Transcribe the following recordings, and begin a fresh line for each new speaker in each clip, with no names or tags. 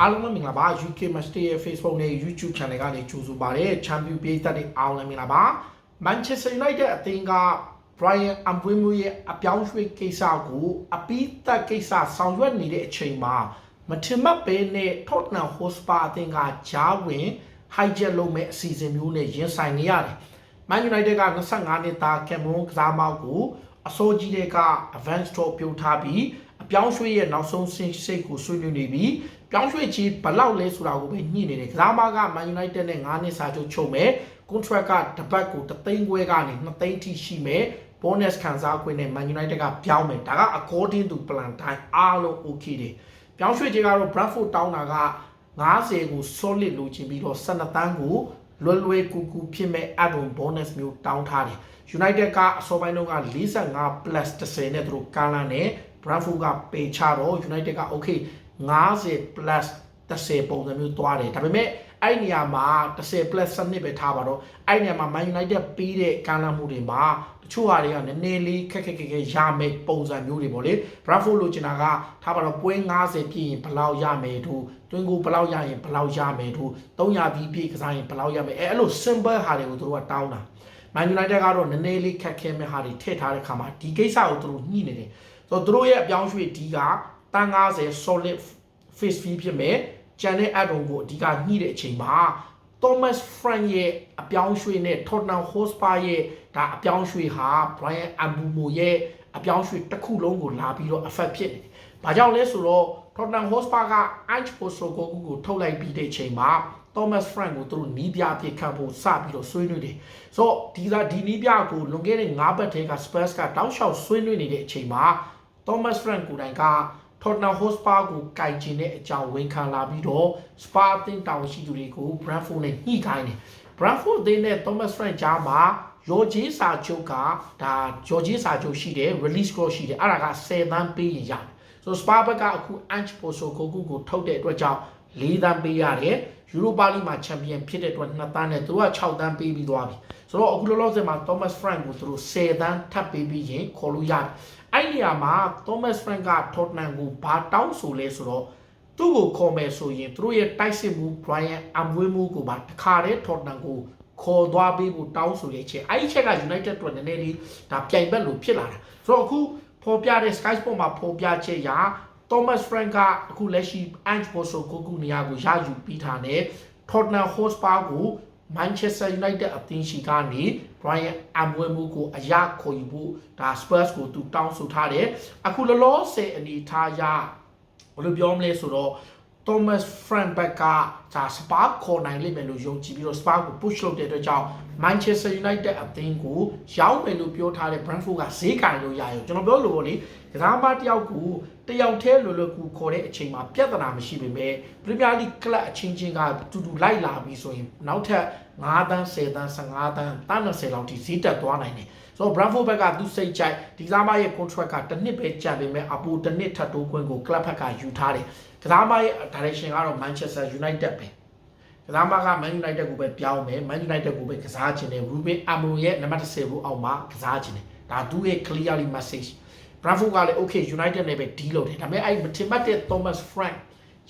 အားလုံးပဲမင်္ဂလာပါ UK Master ရဲ့ Facebook နဲ့ YouTube Channel ကနေကြိုဆိုပါရစေ Champion ပြည်သက်တွေအားလုံးမင်္ဂလာပါ Manchester United အသင်းက Brian Mbeumo ရဲ့အပြောင်းရွှေ့ကိစ္စကိုအပိသက်ကိစ္စဆောင်ရွက်နေတဲ့အချိန်မှာမထင်မှတ်ပဲနဲ့ Tottenham Hotspur အသင်းကဂျားဝင် hijack လုပ်မဲ့အစီအစဉ်မျိုးနဲ့ရင်ဆိုင်နေရတယ်။ Man United က25နှစ်သား Cameron ကစားမောက်ကိုအစိုးကြီးတွေက Advance Top ပြုတ်ထားပြီးအပြောင်းရွှေ့ရဲ့နောက်ဆုံးဆင့်စိတ်ကိုဆွေးနွေးနေပြီး ပြောင်းရွှေ့ကြီးဘယ်လောက်လဲဆိုတာကိုပဲညှိနေတယ်ကစားမက Man United နဲ့9နှစ်စာချုပ်ချုပ်မယ် contract ကတပတ်ကို3သိန်းခွဲကနေ2သိန်းထိရှိမယ် bonus ခံစားခွင့်နဲ့ Man United ကပြောင်းမယ်ဒါက according to plan တိုင်းအားလုံး okay တယ်ပြောင်းရွှေ့ကြီးကတော့ Bradford တောင်းတာက90ကို solid လိုချင်ပြီးတော့12တန်းကိုလွယ်လွယ်ကူကူဖြစ်မဲ့ add-on bonus မျိုးတောင်းထားတယ် United ကအစောပိုင်းတုန်းက45 plus 10နဲ့သူတို့ကားလန်းနဲ့ Bradford ကပေချတော့ United က okay 50 plus 30ပုံစံမျိုးသွားတယ်ဒါပေမဲ့အဲ့ဒီနေရာမှာ30 plus စနစ်ပဲထားပါတော့အဲ့ဒီနေရာမှာ Man United ပြီးတဲ့ကားလန်းမှုတွေမှာတချို့ဟာတွေကနည်းနည်းလေးခက်ခက်ခက်ခက်ရမယ်ပုံစံမျိုးတွေပေါ့လေ Bradford လိုချင်တာကထားပါတော့ပွဲ90ပြည့်ရင်ဘယ်လောက်ရမယ်သူတွင်းကိုဘယ်လောက်ရရင်ဘယ်လောက်ရမယ်သူ300ပြည့်ပြည့်ကစားရင်ဘယ်လောက်ရမယ်အဲအဲ့လို simple ဟာတွေကိုသူတို့ကတောင်းတာ Man United ကတော့နည်းနည်းလေးခက်ခဲမဲ့ဟာတွေထည့်ထားတဲ့ခါမှာဒီကိစ္စကိုသူတို့ညှိနေတယ်ဆိုတော့သူတို့ရဲ့အပြောင်းရွှေ့ဒီက တန်90 solid face fee ဖြစ်မယ်ကျန်တဲ့ add-on ကိုအဓိကညှိတဲ့အချိန်မှာ Thomas Frank ရဲ့အပြောင်းရွှေ့နဲ့ Tottenham Hotspur ရဲ့ဒါအပြောင်းရွှေ့ဟာ Brian Mbeumo ရဲ့အပြောင်းရွှေ့တစ်ခုလုံးကိုလာပြီးတော့ affect ဖြစ်နေတယ်။ဘာကြောင့်လဲဆိုတော့ Tottenham Hotspur က Ange Postecoglou ကိုထုတ်လိုက်ပြီးတဲ့အချိန်မှာ Thomas Frank ကိုသူတို့နီးပြအဖြစ်ခံဖို့စပြီးတော့ဆွေးနွေးတယ်။ဆိုတော့ဒီကဒီနီးပြကိုလွန်ခဲ့တဲ့9ပတ်ထဲက Spurs ကတောက်လျှောက်ဆွေးနွေးနေတဲ့အချိန်မှာ Thomas Frank ကိုယ်တိုင်က Tottenham Hotspur ကိုကြိုက်ချင်တဲ့အကြောင်းဝန်ခံလာပြီးတော့ Spa အသင်းတာဝန်ရှိသူတွေကို Brentford နဲ့ညှိခိုင်းတယ်။ Brentford အသင်းနဲ့ Thomas Frank ကြားမှာရောဂျေးစာချုပ်ကဒါရောဂျေးစာချုပ်ရှိတယ် release clause ရှိတယ်အဲ့ဒါက10သန်းပေးရင်ရတယ်။ဆို Spa ဘက်ကအခု Ange Postecoglou ကိုထုတ်တဲ့အတွက်ကြောင့် ၄သန်းပေးရတယ်။ယူရိုပါလိမှာချန်ပီယံဖြစ်တဲ့အတွက်2သန်းနဲ့သူတို့က6သန်းပေးပြီးသွားပြီ။ဆိုတော့အခုလောလောဆယ်မှာ Thomas Frank ကိုသူတို့10သန်းထပ်ပေးပြီးရင်ခေါ်လို့ရတယ်။အဲ့ဒီနေရာမှာ Thomas Frank က Tottenham ကိုဘာတောင်းဆိုလဲဆိုတော့သူ့ကိုခေါ်မယ်ဆိုရင်သူတို့ရဲ့တိုက်စစ်မှု Brian Mbeumo ကိုပါတခါတည်း Tottenham ကိုခေါ်သွားပေးဖို့တောင်းဆိုတဲ့အချက်အဲ့ဒီချက်က United အတွက်နည်းနည်းလေးဒါပြိုင်ဘက်လို့ဖြစ်လာတာဆိုတော့အခုဖော်ပြတဲ့ Sky Sport မှာဖော်ပြချက်ရာ Thomas Frank ကအခုလက်ရှိ Ange Postecoglou နေရာကိုရယူပြီးထားတယ် Tottenham Hotspur ကို Manchester United အသင်းရှိကနေ Brian Mbeumo ကိုအရခေါ်ယူဖို့ဒါ Spurs ကိုသူတောင်းဆိုထားတယ်အခုလောလောဆယ်အနေထားရဘယ်လိုပြောမလဲဆိုတော့ Thomas Frank ဘက်ကဒါစပါခေါ်နိုင်လိမ့်မယ်လို့ယုံကြည်ပြီးတော့ Spark ကို push လုပ်တဲ့အတွက်ကြောင့် Manchester United အသင်းကိုရောက်မယ်လို့ပြောထားတဲ့ Brentford ကဈေးကင်လို့ရရောကျွန်တော်ပြောလို့ပေါ့လေကစားမတစ်ယောက်ကိုတယောက်တည်းလွယ်လွယ်ကူခေါ်တဲ့အချိန်မှာပြဿနာမရှိပေမဲ့ Premier League ကလပ်အချင်းချင်းကတူတူလိုက်လာပြီးဆိုရင်နောက်ထပ်9တန်း10တန်း15တန်းတန်း20လောက်ထိဈေးတက်သွားနိုင်တယ် ဆိုတော့ Brentford ဘက်ကသူစိတ်ကြိုက်ဒီကစားမရဲ့ contract ကတစ်နှစ်ပဲကြာပေမဲ့အပူတစ်နှစ်ထပ်တိုးခွင့်ကို club ဘက်ကယူထားတယ်ကစားမရဲ့ direction ကတော့ Manchester United ပဲကစားမက Man United ကိုပဲပြောင်းမယ် Man United ကိုပဲကစားခြင်းတယ် Ruben Amorim ရဲ့နံပါတ်10ဘူးအောက်မှာကစားခြင်းတယ်ဒါသူ့ရဲ့ clearly message Brentford ကလည်း okay United နဲ့ပဲ deal လုပ်တယ်ဒါပေမဲ့အဲ့မထင်မှတ်တဲ့ Thomas Frank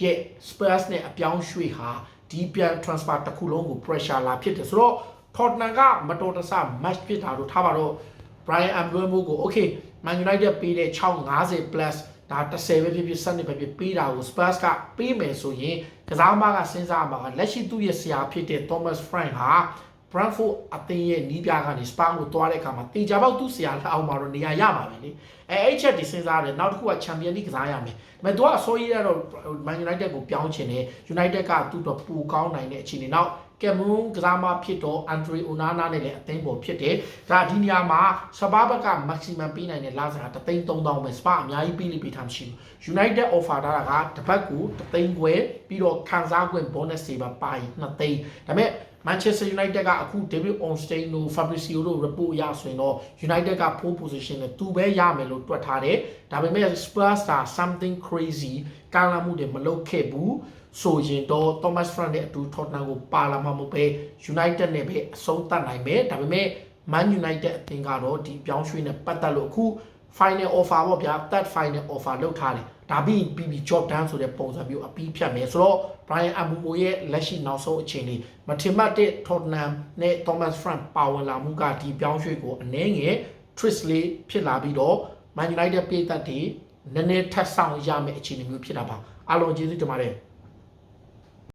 ရဲ့ Spurs နဲ့အပြောင်းရွှေ့ဟာဒီပြန် transfer တစ်ခုလုံးကို pressure လာဖြစ်တယ်ဆိုတော့ Tottenham ကမတော်တဆ match ဖြစ်တာတို့ထားပါတော့ Brian Mbeumo ကို okay Man United ပေးတဲ့650 plus ဒါ30ပဲဖြစ်ဖြစ်7ပဲဖြစ်ပေးတာကို Spurs ကပေးမယ်ဆိုရင်ကစားမကစဉ်းစားမှာကလက်ရှိသူ့ရဲ့ဆရာဖြစ်တဲ့ Thomas Frank ဟာ Brentford အသင်းရဲ့နီးပြကနေ Spurs ကိုတွားတဲ့အခါမှာတေချာပေါက်သူ့ဆရာလက်အောက်မှာတော့နေရာရပါမယ်လေအဲအဲ့ချက်ဒီစဉ်းစားတယ်နောက်တစ်ခုက Champions League ကစားရမယ်ဒါပေမဲ့သူကအစိုးရကတော့ Man United ကိုပြောင်းချင်တယ် United ကသူ့တော့ပူကောင်းနိုင်တဲ့အခြေအနေနောက်ကက်မရူးကစားမဖြစ်တော့အန်ဒရီအိုနာနာနဲ့လည်းအသင်းပေါ်ဖြစ်တယ်။ဒါဒီနေရာမှာစပါဘက်က maximum ပေးနိုင်တဲ့လာစားတသိန်း3000ပဲစပါအများကြီးပေးလိပေးထားမရှိဘူး။ United offer ထားတာကတစ်ပတ်ကိုတသိန်းခွဲပြီးတော့ခံစား권 bonus တွေပါပါရင်2သိန်းဒါပေမဲ့ Manchester United ကအခု David Ornstein တို့ Fabrizio တို့ report ရဆိုရင်တော့ United က pole position နဲ့သူပဲရမယ်လို့တွက်ထားတယ်။ဒါပေမဲ့ Spurs က something crazy ကာလာမှုတွေမလုပ်ခဲ့ဘူး။ဆိုရင်တော့ Thomas Frank နဲ့အတူ Tottenham ကိုပါလာမှာမဟုတ်ပဲ United နဲ့ပဲအဆုံးသတ်နိုင်မယ်။ဒါပေမဲ့ Man United အသင်းကတော့ဒီပြောင်းရွှေ့နဲ့ပတ်သက်လို့အခု final offer ပေါ့ဗျာ third final offer လုပ်ထားတယ်ဒါပြီးပြီးပြီး job done ဆိုတဲ့ပုံစံမျိုးအပြီးဖြတ်မယ်ဆိုတော့ Brian Abumo ရဲ့လက်ရှိနောက်ဆုံးအခြေအနေမထင်မှတ်တဲ့ Tottenham နဲ့ Thomas Frank ပါဝင်လာမှုကဒီပြောင်းရွှေ့ကိုအနည်းငယ် twist လေးဖြစ်လာပြီးတော့ Man United ပြည်သက်တွေနည်းနည်းထပ်ဆောင်ရမယ့်အခြေအနေမျိုးဖြစ်တာပါအားလုံးကျေးဇူးတင်ပါတယ်